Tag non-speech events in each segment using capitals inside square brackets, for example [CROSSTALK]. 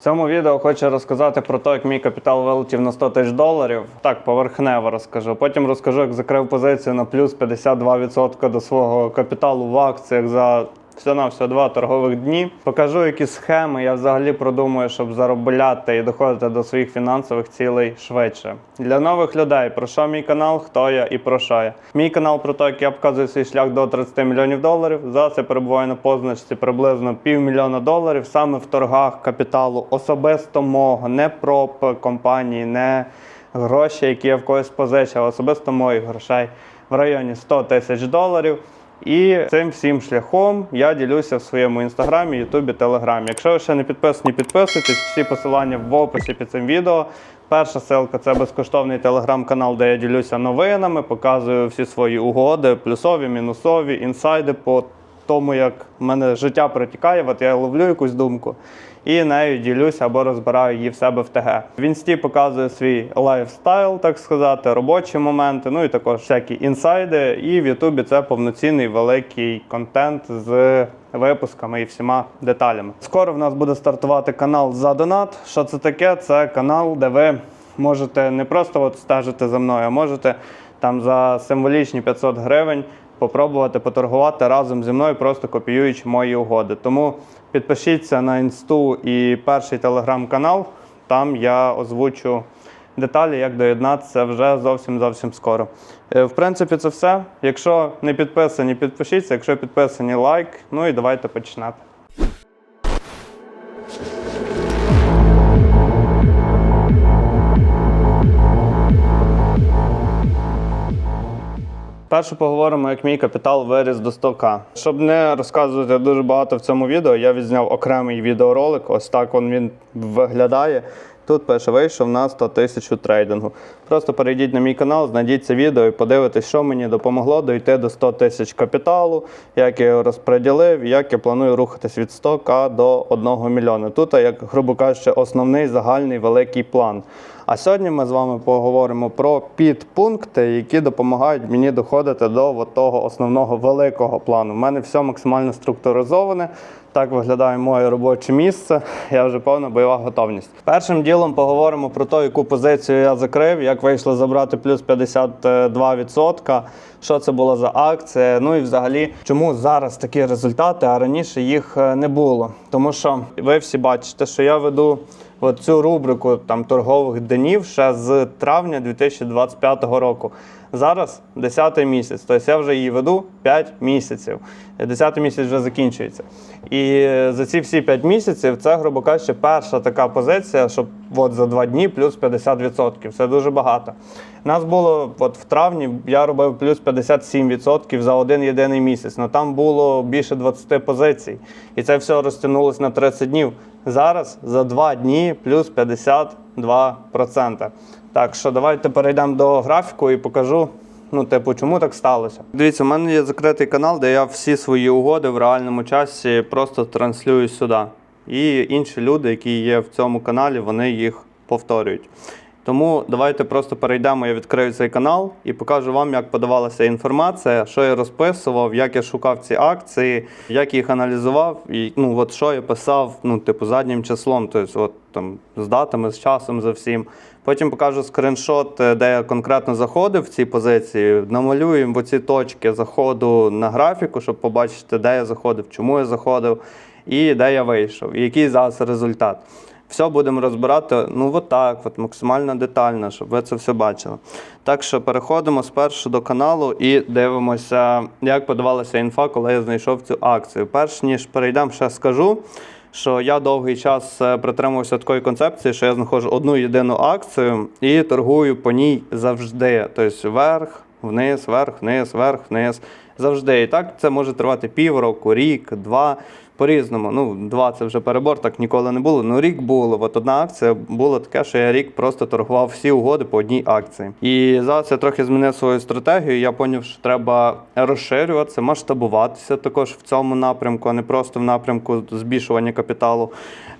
В цьому відео хочу розказати про те, як мій капітал вилетів на 100 тисяч доларів. Так, поверхнево розкажу. Потім розкажу, як закрив позицію на плюс 52% до свого капіталу в акціях за все на все два торгових дні. Покажу, які схеми я взагалі продумую, щоб заробляти і доходити до своїх фінансових цілей швидше. Для нових людей про що мій канал, хто я і про що я. Мій канал про те, як я показую свій шлях до 30 мільйонів доларів. Зараз я перебуваю на позначці приблизно півмільйона доларів саме в торгах капіталу особисто мого, не проб компанії, не гроші, які я в когось позичив, особисто моїх грошей в районі 100 тисяч доларів. І цим всім шляхом я ділюся в своєму інстаграмі, ютубі, телеграмі. Якщо ви ще не підписані, підписуйтесь. Всі посилання в описі під цим відео. Перша ссылка це безкоштовний телеграм-канал, де я ділюся новинами, показую всі свої угоди, плюсові, мінусові, інсайди по тому, як в мене життя протікає. От я ловлю якусь думку і нею ділюся або розбираю її в себе в ТГ. В інсті показую свій лайфстайл, так сказати, робочі моменти, ну і також всякі інсайди. І в Ютубі це повноцінний великий контент з випусками і всіма деталями. Скоро в нас буде стартувати канал за донат. Що це таке? Це канал, де ви можете не просто от стежити за мною, а можете там за символічні 500 гривень попробувати поторгувати разом зі мною, просто копіюючи мої угоди. Тому підпишіться на інсту і перший телеграм-канал. Там я озвучу деталі, як доєднатися вже зовсім зовсім скоро. Е, В принципі, це все. Якщо не підписані, підпишіться. Якщо підписані, лайк. Ну і давайте починати. Перше поговоримо, як мій капітал виріс до 100к. Щоб не розказувати дуже багато в цьому відео, я відзняв окремий відеоролик. Ось так він, виглядає. Тут пише, вийшов на 100 тисяч трейдингу. Просто перейдіть на мій канал, знайдіть це відео і подивитесь, що мені допомогло дойти до 100 тисяч капіталу, як я його розподілив, як я планую рухатись від 100к до 1 мільйона. Тут, як грубо кажучи, основний загальний великий план. А сьогодні ми з вами поговоримо про підпункти, які допомагають мені доходити до того основного великого плану. У мене все максимально структуризоване. Так виглядає моє робоче місце. Я вже повна бойова готовність. Першим ділом поговоримо про те, яку позицію я закрив, як вийшло забрати плюс 52%, що це було за акція. Ну і взагалі, чому зараз такі результати, а раніше їх е, не було. Тому що ви всі бачите, що я веду. От цю рубрику там торгових днів ще з травня 2025 року. Зараз 10 місяць, тобто я вже її веду 5 місяців. 10 місяць вже закінчується. І за ці всі 5 місяців це, грубо кажучи, перша така позиція, щоб от за 2 дні плюс 50%. Це дуже багато. Нас було от в травні, я робив плюс 57% за один єдиний місяць. Ну там було більше 20 позицій. І це все розтягнулося на 30 днів. Зараз за 2 дні плюс 52%. Так що давайте перейдемо до графіку і покажу. Ну, типу, чому так сталося? Дивіться, у мене є закритий канал, де я всі свої угоди в реальному часі просто транслюю сюди. І інші люди, які є в цьому каналі, вони їх повторюють. Тому давайте просто перейдемо, я відкрию цей канал і покажу вам, як подавалася інформація, що я розписував, як я шукав ці акції, як їх аналізував, і ну от що я писав, ну, типу, заднім числом, тобто от там з датами, з часом, за всім. Потім покажу скріншот, е, де я конкретно заходив в ці позиції. Намалюємо оці точки заходу на графіку, щоб побачити, де я заходив, чому я заходив, і де я вийшов, і який зараз результат. Все будемо розбирати ну от так, от максимально детально, щоб ви це все бачили. Так що переходимо спершу до каналу і дивимося, як подавалася інфа, коли я знайшов цю акцію. Перш ніж перейдемо, ще скажу. Що я довгий час е, притримувався такої концепції, що я знаходжу одну єдину акцію і торгую по ній завжди. Тобто вверх, вниз, вверх, вниз, вверх, вниз. Завжди. І так це може тривати півроку, рік, два. По-різному. Ну, два це вже перебор, так ніколи не було. Ну, рік було. От одна акція було таке, що я рік просто торгував всі угоди по одній акції. І зараз я трохи змінив свою стратегію. Я зрозумів, що треба розширюватися, масштабуватися також в цьому напрямку, а не просто в напрямку збільшування капіталу,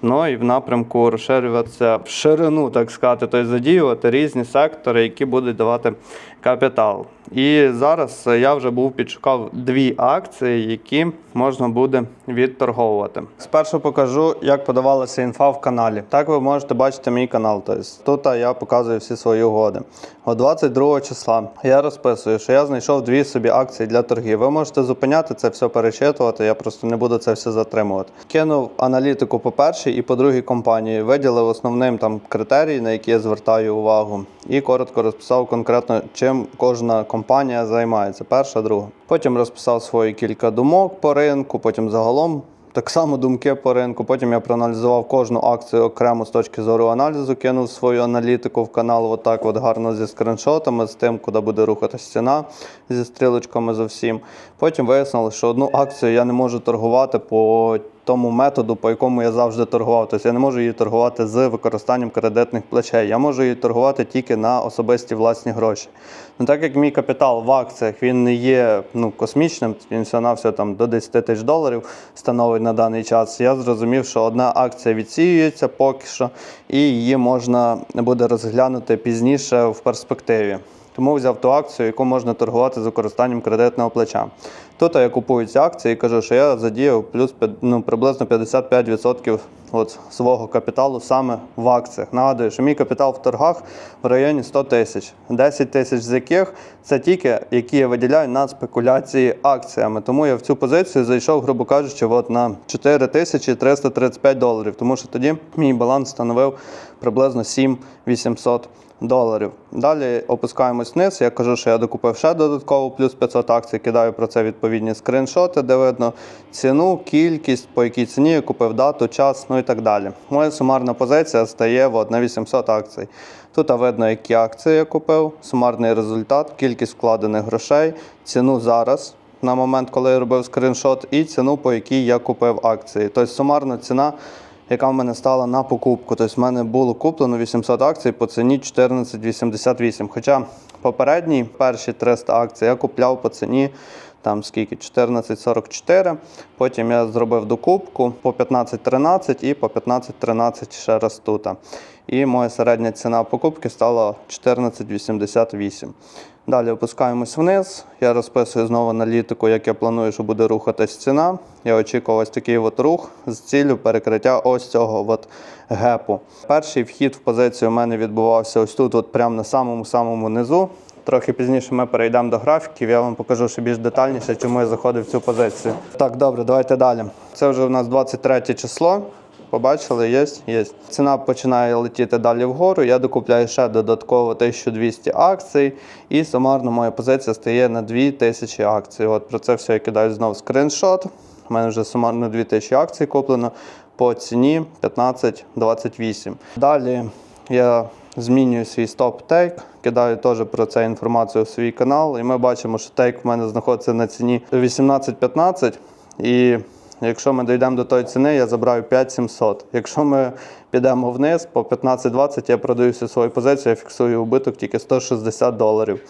ну і в напрямку розширюватися в ширину, так сказати, тобто задіювати різні сектори, які будуть давати капітал. І зараз е, я вже був підшукав дві акції, які можна буде відторговувати. Спершу покажу, як подавалася інфа в каналі. Так ви можете бачити мій канал. Тобто тут я показую всі свої угоди. От 22 числа я розписую, що я знайшов дві собі акції для торгів. Ви можете зупиняти це все перечитувати. Я просто не буду це все затримувати. Кинув аналітику по першій і по другій компанії. Виділив основним там критерії, на які я звертаю увагу, і коротко розписав конкретно, чим кожна компанія займається. Перша, друга. Потім розписав свої кілька думок по ринку, потім загалом. Так само думки по ринку. Потім я проаналізував кожну акцію окремо з точки зору аналізу, кинув свою аналітику в канал, отак от гарно зі скріншотами, з тим, куди буде рухатись ціна, зі стрілочками з усім. Потім вияснилось, що одну акцію я не можу торгувати по тому методу, по якому я завжди торгував. Тобто я не можу її торгувати з використанням кредитних плечей. Я можу її торгувати тільки на особисті власні гроші. Ну, так як мій капітал в акціях він не є ну, космічним, він все там до 10 тисяч доларів становить на даний час. Я зрозумів, що одна акція відсіюється поки що, і її можна буде розглянути пізніше в перспективі. Тому взяв ту акцію, яку можна торгувати з використанням кредитного плеча. Тут я купую ці акції і кажу, що я задіяв плюс ну, приблизно 55% от свого капіталу саме в акціях. Нагадую, що мій капітал в торгах в районі 100 тисяч, 10 тисяч з яких це тільки які я виділяю на спекуляції акціями. Тому я в цю позицію зайшов, грубо кажучи, от на 4335 доларів, тому що тоді мій баланс становив приблизно 7800 доларів. Далі опускаємось вниз. Я кажу, що я докупив ще додатково плюс 500 акцій, кидаю про це відповідні скріншоти, де видно ціну, кількість, по якій ціні я купив дату, час, ну і так далі. Моя сумарна позиція стає от, на 800 акцій. Тут видно, які акції я купив, сумарний результат, кількість вкладених грошей, ціну зараз. На момент, коли я робив скріншот, і ціну, по якій я купив акції. Тобто сумарна ціна яка в мене стала на покупку. Тобто в мене було куплено 800 акцій по ціні 14,88. Хоча попередні перші 300 акцій я купляв по ціні там скільки 14,44. Потім я зробив докупку по 15,13 і по 15,13 ще раз тут. І моя середня ціна покупки стала 14,88. Далі опускаємось вниз. Я розписую знову аналітику, як я планую, що буде рухатись ціна. Я очікував ось такий от рух з ціллю перекриття ось цього от гепу. Перший вхід в позицію у мене відбувався ось тут, от прямо на самому-самому низу. Трохи пізніше ми перейдемо до графіків, я вам покажу ще більш детальніше, чому я заходив в цю позицію. Так, добре, давайте далі. Це вже у нас 23 число. Побачили, є, є. Ціна починає летіти далі вгору. Я докупляю ще додатково 1200 акцій, і сумарно моя позиція стає на 2000 акцій. От про це все я кидаю знову скріншот. У мене вже сумарно 2000 акцій куплено по ціні 15,28. Далі я змінюю свій стоп-тейк, кидаю теж про це інформацію в свій канал. І ми бачимо, що тейк в мене знаходиться на ціні 18,15. І якщо ми дійдемо до тої ціни, я забираю 5700. Якщо ми підемо вниз по 15-20, я продаю всю свою позицію, я фіксую убиток тільки 160 доларів.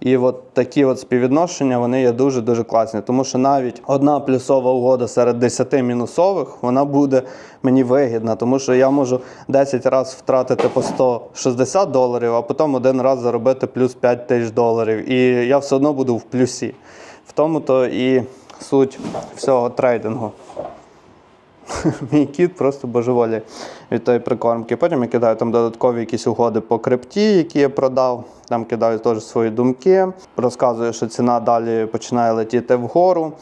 І от такі от співвідношення вони є дуже-дуже класні, тому що навіть одна плюсова угода серед 10 мінусових, вона буде мені вигідна, тому що я можу 10 разів втратити по 160 доларів, а потім один раз заробити плюс 5 тисяч доларів. І я все одно буду в плюсі. В тому то і суть всього трейдингу. [LAUGHS] Мій кіт просто божеволі від тої прикормки. Потім я кидаю там додаткові якісь угоди по крипті, які я продав. Там кидаю теж свої думки. Розказую, що ціна далі починає летіти вгору.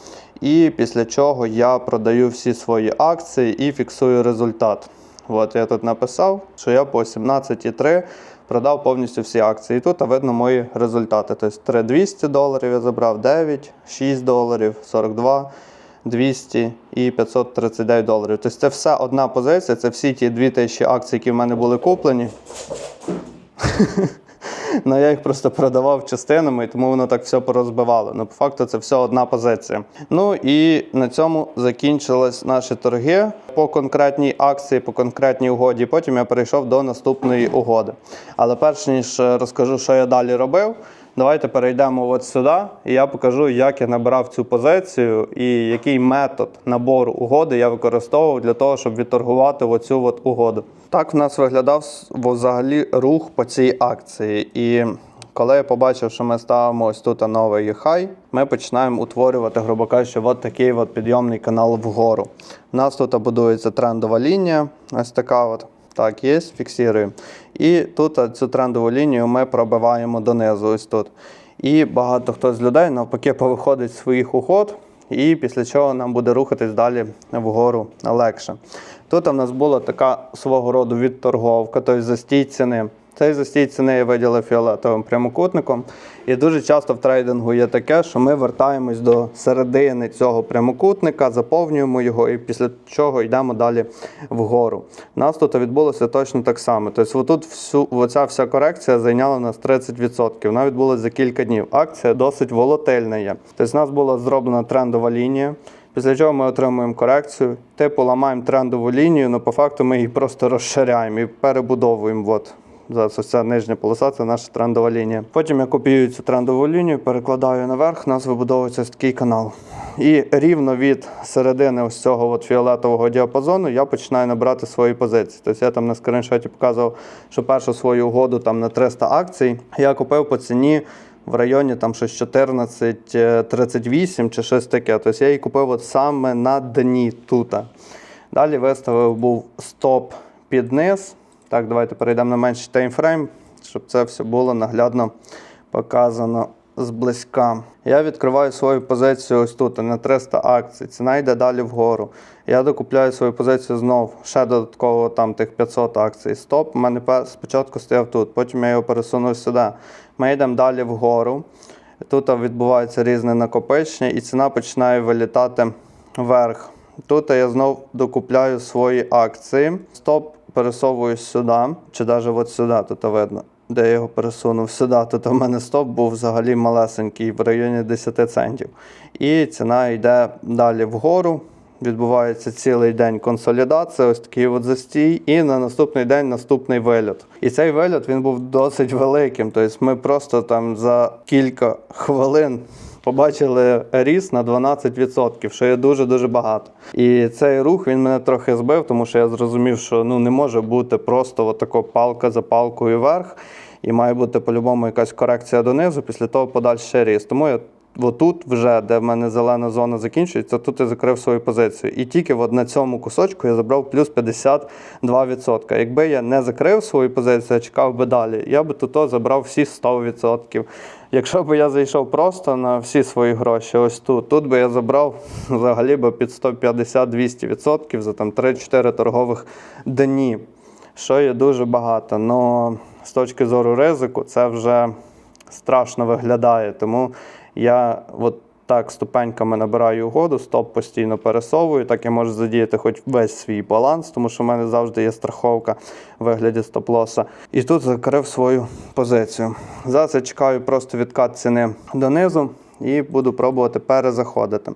І після чого я продаю всі свої акції і фіксую результат. От я тут написав, що я по 17,3 продав повністю всі акції. І тут видно мої результати. Тобто 3200 доларів я забрав, 9, 6 доларів, 42. 200 і 539 доларів. Тобто це все одна позиція, це всі ті 2000 акцій, які в мене були куплені. [LAUGHS] Ну, я їх просто продавав частинами, і тому воно так все порозбивало. Ну, по факту, це все одна позиція. Ну і на цьому закінчились наші торги по конкретній акції, по конкретній угоді. Потім я перейшов до наступної угоди. Але перш ніж розкажу, що я далі робив. Давайте перейдемо от сюди, і я покажу, як я набрав цю позицію і який метод набору угоди я використовував для того, щоб відторгувати оцю от угоду. Так в нас виглядав взагалі рух по цій акції. І Коли я побачив, що ми ставимо ось тут новий хай, ми починаємо утворювати, грубо кажучи, от такий от підйомний канал вгору. У нас тут будується трендова лінія, ось така от. Так, є, фіксуємо. І тут цю трендову лінію ми пробиваємо донизу, ось тут. І багато хто з людей навпаки повиходить з своїх уход, і після чого нам буде рухатись далі вгору легше. Тут у нас була така свого роду відторговка, тобто застій ціни. Цей застій ціни я виділив фіолетовим прямокутником. І дуже часто в трейдингу є таке, що ми вертаємось до середини цього прямокутника, заповнюємо його і після чого йдемо далі вгору. У нас тут відбулося точно так само. Тобто, отут всю оця вся корекція зайняла нас 30%. Вона відбулася за кілька днів. Акція досить волатильна є. Тобто, у нас була зроблена трендова лінія. Після чого ми отримуємо корекцію, типу ламаємо трендову лінію, але по факту ми її просто розширяємо і перебудовуємо. От. Зараз ось ця нижня полоса це наша трендова лінія. Потім я копіюю цю трендову лінію, перекладаю наверх, у нас вибудовується ось такий канал. І рівно від середини ось цього от фіолетового діапазону я починаю набирати свої позиції. Тобто я там на скріншоті показував, що першу свою угоду там на 300 акцій я купив по ціні в районі там щось 14-38 чи щось таке. Тобто я її купив от саме на дні тут. Далі виставив був стоп під низ. Так, давайте перейдемо на менший таймфрейм, щоб це все було наглядно показано зблизька. Я відкриваю свою позицію ось тут на 300 акцій. Ціна йде далі вгору. Я докупляю свою позицію знов, ще додатково там тих 500 акцій. Стоп, у мене спочатку стояв тут, потім я його пересунув сюди. Ми йдемо далі вгору. Тут відбувається різне накопичення, і ціна починає вилітати вверх. Тут я знов докупляю свої акції. Стоп пересовую сюди, чи навіть от сюди, тут видно, де я його пересунув сюди. Тут у мене стоп був взагалі малесенький, в районі 10 центів. І ціна йде далі вгору. Відбувається цілий день консолідація, ось такий от застій, і на наступний день наступний вильот. І цей вильот він був досить великим. Тобто ми просто там за кілька хвилин побачили ріст на 12%, що є дуже-дуже багато. І цей рух він мене трохи збив, тому що я зрозумів, що ну не може бути просто отако палка за палкою вверх, і має бути по-любому якась корекція донизу, після того подальший ріст. Тому я отут, вже, де в мене зелена зона закінчується, тут я закрив свою позицію. І тільки на цьому кусочку я забрав плюс 52%. Якби я не закрив свою позицію, а чекав би далі, я би тут забрав всі 100%. Якщо б я зайшов просто на всі свої гроші, ось тут, тут би я забрав взагалі би під 150-200% за там 3-4 торгових дні, що є дуже багато. Но з точки зору ризику, це вже страшно виглядає. Тому я от так ступеньками набираю угоду, стоп постійно пересовую. Так я можу задіяти хоч весь свій баланс, тому що в мене завжди є страховка в вигляді стоп-лоса. І тут закрив свою позицію. Зараз я чекаю просто відкат ціни донизу. І буду пробувати перезаходити.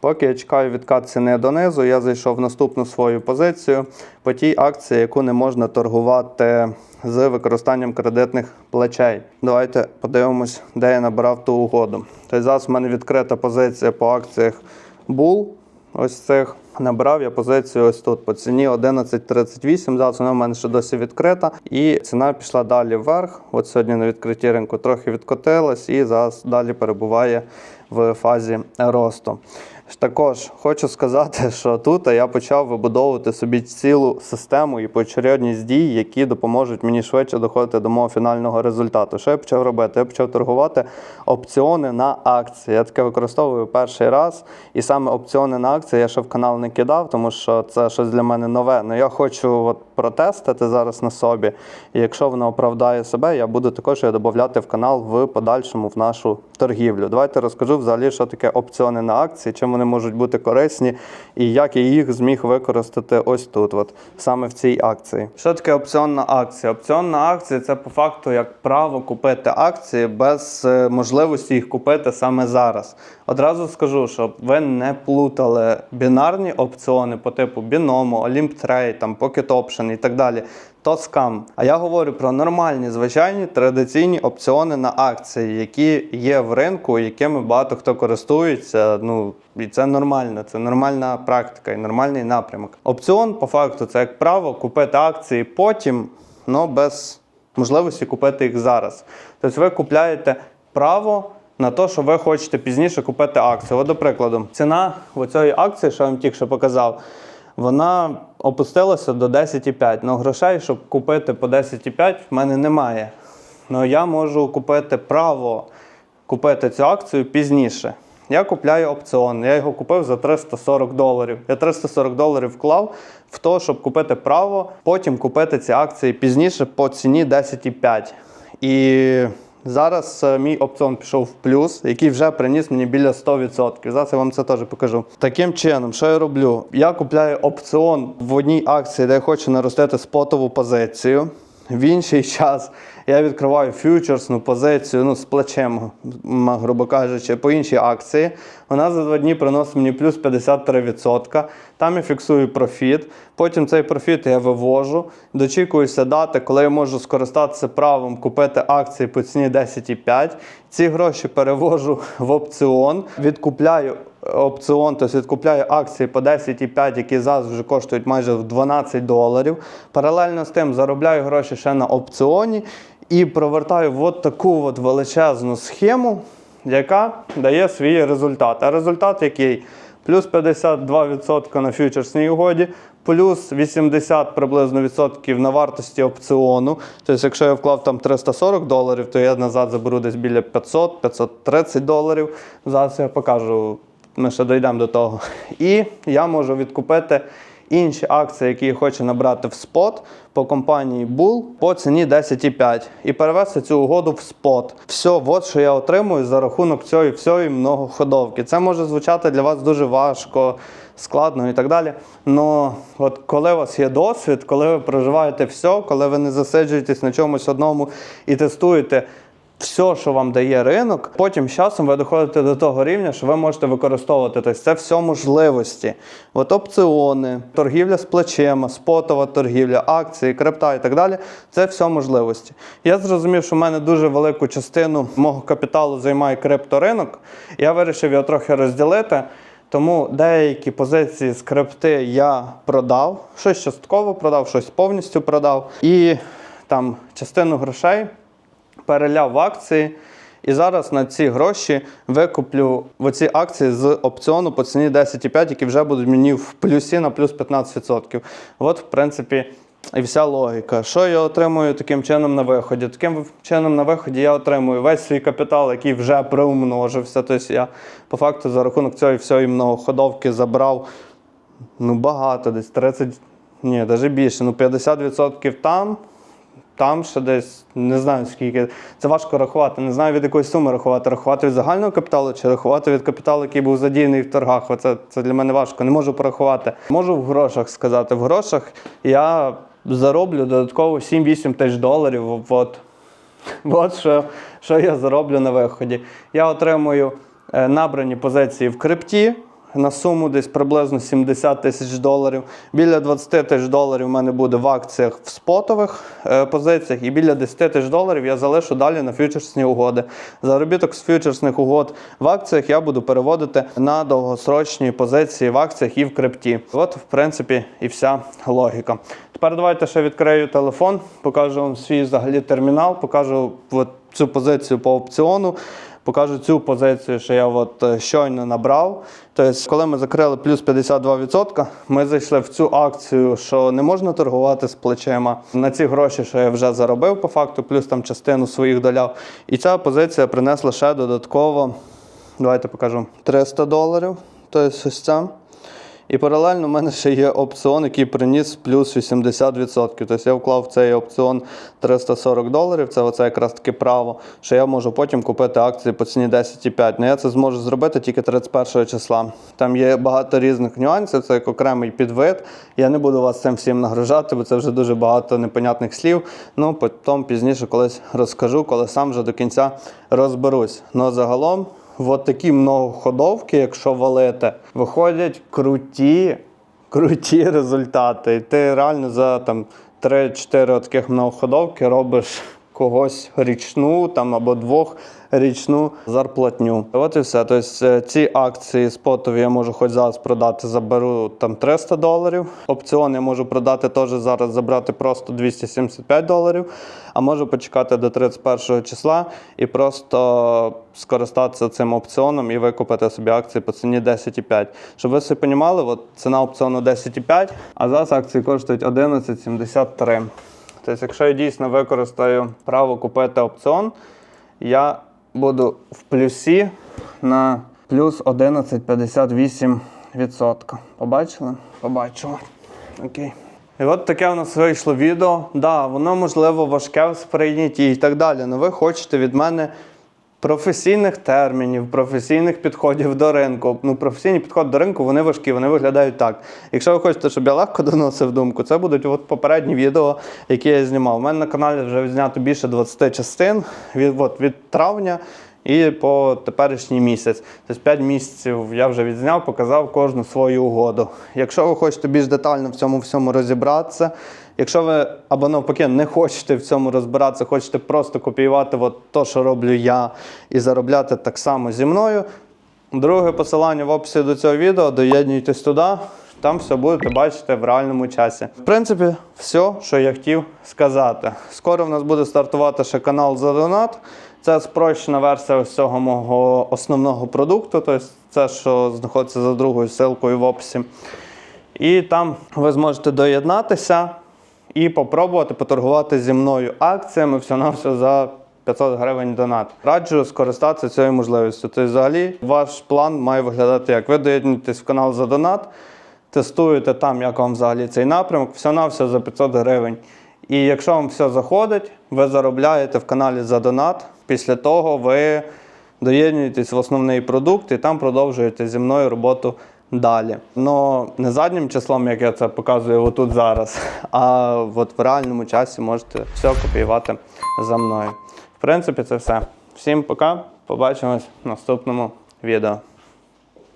Поки я чекаю відкат ціни донизу, я зайшов в наступну свою позицію по тій акції, яку не можна торгувати з використанням кредитних плечей. Давайте подивимось, де я набирав ту угоду. Тобто зараз в мене відкрита позиція по акціях Bull. Ось цих набрав я позицію ось тут по ціні 11.38. Зараз вона в мене ще досі відкрита. І ціна пішла далі вверх. От сьогодні на відкритті ринку трохи відкотилась і зараз далі перебуває в фазі росту. Також хочу сказати, що тут я почав вибудовувати собі цілу систему і поочередність дій, які допоможуть мені швидше доходити до мого фінального результату. Що я почав робити? Я почав торгувати опціони на акції. Я таке використовую перший раз. І саме опціони на акції я ще в канал не кидав, тому що це щось для мене нове. Ну я хочу от протестити зараз на собі. І якщо воно оправдає себе, я буду також його додати в канал в подальшому в нашу торгівлю. Давайте розкажу взагалі, що таке опціони на акції, чим вони можуть бути корисні, і як я їх зміг використати ось тут, от саме в цій акції. Що таке опціонна акція? Опціонна акція це по факту як право купити акції без е, можливості їх купити саме зараз. Одразу скажу, щоб ви не плутали бінарні опціони по типу Binomo, Olymp там Pocket Option і так далі. То скам. А я говорю про нормальні, звичайні традиційні опціони на акції, які є в ринку, якими багато хто користується. Ну і це нормально, це нормальна практика і нормальний напрямок. Опціон, по факту, це як право купити акції потім, але без можливості купити їх зараз. Тобто ви купляєте право на те, що ви хочете пізніше купити акцію. От, до прикладу, ціна цієї акції, що я вам тільки що показав, вона опустилася до 10,5. Ну, грошей, щоб купити по 10,5, в мене немає. Ну, я можу купити право купити цю акцію пізніше. Я купляю опціон. Я його купив за 340 доларів. Я 340 доларів вклав в те, щоб купити право, потім купити ці акції пізніше по ціні 10,5. І зараз е, мій опціон пішов в плюс, який вже приніс мені біля 100%. Зараз я вам це теж покажу. Таким чином, що я роблю? Я купляю опціон в одній акції, де я хочу наростити спотову позицію. В інший [LAUGHS] час я відкриваю фьючерсну позицію ну, з плечем, грубо кажучи, по іншій акції. Вона за два дні приносить мені плюс 53%. Там я фіксую профіт. Потім цей профіт я вивожу, дочікуюся дати, коли я можу скористатися правом купити акції по ціні 10,5. Ці гроші перевожу в опціон, відкупляю опціон, тобто відкупляю акції по 10,5, які зараз вже коштують майже в 12 доларів. Паралельно з тим заробляю гроші ще на опціоні і провертаю от таку от величезну схему, яка дає свій результат. А результат який? Плюс 52% на фьючерсній угоді, плюс 80 приблизно відсотків на вартості опціону. Тобто, якщо я вклав там 340 доларів, то я назад заберу десь біля 500-530 доларів. Зараз я покажу, ми ще дійдемо до того. І я можу відкупити інші акції, які я хочу набрати в спот по компанії Bull по ціні 10,5 і перевести цю угоду в спот. Все, от що я отримую за рахунок цієї всієї многоходовки. Це може звучати для вас дуже важко, складно і так далі. Но от коли у вас є досвід, коли ви проживаєте все, коли ви не засиджуєтесь на чомусь одному і тестуєте все, що вам дає ринок, потім з часом ви доходите до того рівня, що ви можете використовувати. Тобто це все можливості. От опціони, торгівля з плечима, спотова торгівля, акції, крипта і так далі. Це все можливості. Я зрозумів, що в мене дуже велику частину мого капіталу займає крипторинок. Я вирішив його трохи розділити. Тому деякі позиції з крипти я продав, щось частково продав, щось повністю продав. І там частину грошей переляв акції. І зараз на ці гроші викуплю оці акції з опціону по ціні 10,5, які вже будуть мені в плюсі на плюс 15%. От, в принципі, і вся логіка. Що я отримую таким чином на виході? Таким чином на виході я отримую весь свій капітал, який вже приумножився. Тобто я по факту за рахунок цієї всієї многоходовки забрав ну, багато, десь 30, ні, навіть більше, ну 50% там. Там ще десь не знаю скільки. Це важко рахувати. Не знаю від якої суми рахувати. Рахувати від загального капіталу чи рахувати від капіталу, який був задіяний в торгах. Оце це для мене важко. Не можу порахувати. Можу в грошах сказати. В грошах я зароблю додатково 7-8 тисяч доларів. От, [LAUGHS] от що, що я зароблю на виході. Я отримую е, набрані позиції в крипті на суму десь приблизно 70 тисяч доларів. Біля 20 тисяч доларів у мене буде в акціях в спотових е, позиціях, і біля 10 тисяч доларів я залишу далі на фьючерсні угоди. Заробіток з фьючерсних угод в акціях я буду переводити на довгосрочні позиції в акціях і в крипті. От, в принципі, і вся логіка. Тепер давайте ще відкрию телефон, покажу вам свій взагалі термінал, покажу от цю позицію по опціону. Покажу цю позицію, що я от е, щойно набрав. Тобто, коли ми закрили плюс 52%, ми зайшли в цю акцію, що не можна торгувати з плечима на ці гроші, що я вже заробив по факту, плюс там частину своїх доляв. І ця позиція принесла ще додатково, давайте покажу, 300 доларів. Тобто ось ця. І паралельно в мене ще є опціон, який приніс плюс 80%. Тобто я вклав в цей опціон 340 доларів. Це оце якраз таки право, що я можу потім купити акції по ціні 10,5. Ну я це зможу зробити тільки 31 числа. Там є багато різних нюансів, це як окремий підвид. Я не буду вас цим всім нагружати, бо це вже дуже багато непонятних слів. Ну, потім пізніше колись розкажу, коли сам вже до кінця розберусь. Ну загалом. От такі многоходовки, якщо валити, виходять круті, круті результати. І ти реально за там 3-4 таких многоходовки робиш когось річну там або двохрічну зарплатню. От і все. Тобто е, ці акції спотові я можу хоч зараз продати, заберу там 300 доларів. Опціон я можу продати теж зараз, забрати просто 275 доларів. А можу почекати до 31 числа і просто скористатися цим опціоном і викупити собі акції по ціні 10,5. Щоб ви собі розуміли, от ціна опціону 10,5, а зараз акції коштують 11,73. Тобто, якщо я дійсно використаю право купити опціон, я буду в плюсі на плюс 11,58%. Побачили? Побачили. Окей. І от таке у нас вийшло відео. Да, воно можливо важке в сприйнятті і так далі. але ви хочете від мене професійних термінів, професійних підходів до ринку. Ну, професійні підходи до ринку вони важкі, вони виглядають так. Якщо ви хочете, щоб я легко доносив думку, це будуть от попередні відео, які я знімав. У мене на каналі вже знято більше 20 частин від, от, від травня. І по теперішній місяць. Тобто 5 місяців я вже відзняв, показав кожну свою угоду. Якщо ви хочете більш детально в цьому всьому розібратися, якщо ви або навпаки не хочете в цьому розбиратися, хочете просто копіювати от то, що роблю я, і заробляти так само зі мною. Друге посилання в описі до цього відео, доєднуйтесь туди. Там все будете бачити в реальному часі. В принципі, все, що я хотів сказати. Скоро в нас буде стартувати ще канал за донат. Це спрощена версія ось мого основного продукту, тобто це, що знаходиться за другою ссылкою в описі. І там ви зможете доєднатися і попробувати поторгувати зі мною акціями все на все за 500 гривень донат. Раджу скористатися цією можливістю. Тобто, взагалі, ваш план має виглядати як ви доєднуєтесь в канал за донат, тестуєте там, як вам взагалі цей напрямок, все на все за 500 гривень. І якщо вам все заходить, ви заробляєте в каналі за донат. Після того ви доєднуєтесь в основний продукт і там продовжуєте зі мною роботу далі. Но не заднім числом, як я це показую отут зараз, [LAUGHS] а от в реальному часі можете все копіювати за мною. В принципі, це все. Всім пока. Побачимось в наступному відео.